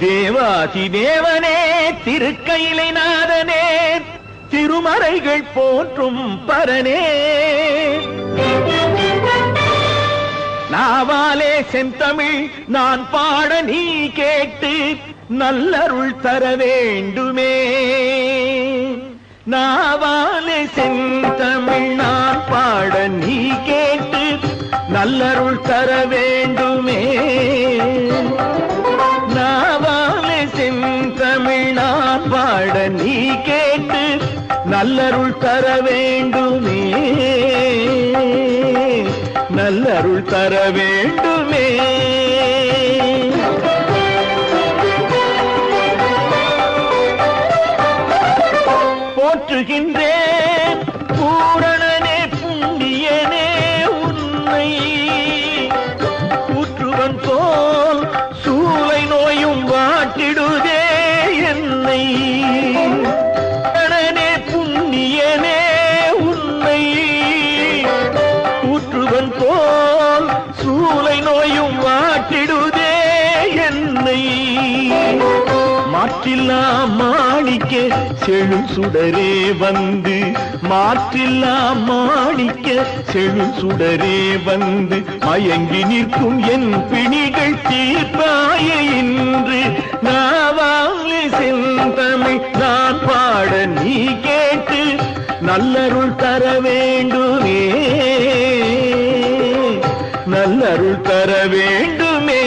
தேவாதி தேவனே திருக்கையிலை நாதனே திருமறைகள் போற்றும் பரனே. நாவாலே செந்தமிழ் நான் பாட நீ கேட்டு நல்லருள் தர வேண்டுமே. நாவாலே செந்தமிழ் நான் பாட நீ கேட்டு நல்லருள் தர வேண்டும் நீ கேட்டு நல்லருள் தர வேண்டுமே. நல்லருள் தர வேண்டுமே. போற்றுகின்றேன் பூரணனே புண்ணியனே உன்னை. ஊற்றுவன் போ ஊற்றுவன் போல் சூலை நோயும் மாட்டிடுதே என்னை. மாற்றில்லா மாணிக்க செழு சுடரே வந்து மாற்றில்லா மாணிக்க செழு சுடரே வந்து மயங்கி நிற்கும் என் பிணிகள் தீர்ப்பாய இன்று. நாவாலி செந்தமிழ் நான் பாட நீ கேட்டு நல்லருள் தர வேண்டும் நல்லருள் தர வேண்டுமே.